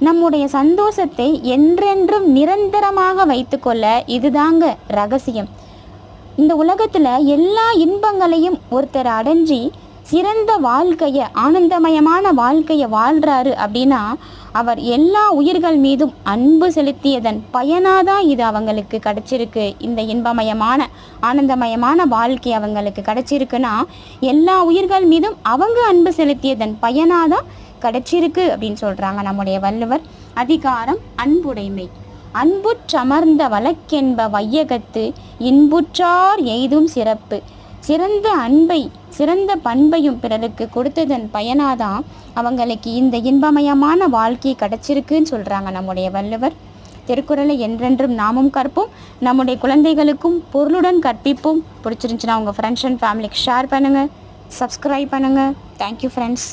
நம்முடைய சந்தோஷத்தை என்றென்றும் நிரந்தரமாக வைத்துக்கொள்ள இதுதாங்க ரகசியம். இந்த உலகத்தில் எல்லா இன்பங்களையும் ஒருத்தர் அடைஞ்சி சிறந்த வாழ்க்கையை ஆனந்தமயமான வாழ்க்கையை வாழ்கிறாரு அப்படின்னா அவர் எல்லா உயிர்கள் மீதும் அன்பு செலுத்தியதன் பயனாதான் இது அவங்களுக்கு கிடைச்சிருக்கு. இந்த இன்பமயமான ஆனந்தமயமான வாழ்க்கை அவங்களுக்கு கிடச்சிருக்குன்னா எல்லா உயிர்கள் மீதும் அவங்க அன்பு செலுத்தியதன் பயனாதான் கிடைச்சிருக்கு அப்படின்னு சொல்கிறாங்க நம்முடைய வள்ளுவர். அதிகாரம் அன்புடைமை. அன்புற்றமர்ந்த வழக்கென்ப வையகத்து இன்புற்றார் எய்தும் சிறப்பு. சிறந்த அன்பை சிறந்த பண்பையும் பிறருக்கு கொடுத்ததன் பயனாதான் அவங்களுக்கு இந்த இன்பமயமான வாழ்க்கை கிடைச்சிருக்குன்னு சொல்கிறாங்க நம்முடைய வள்ளுவர். திருக்குறளை என்றென்றும் நாமும் கற்போம். நம்முடைய குழந்தைகளுக்கும் பொருளுடன் கற்பிப்போம். பிடிச்சிருந்துச்சுன்னா உங்கள் ஃப்ரெண்ட்ஸ் அண்ட் ஃபேமிலிக்கு ஷேர் பண்ணுங்கள் சப்ஸ்கிரைப் பண்ணுங்கள் தேங்க்யூ ஃப்ரெண்ட்ஸ்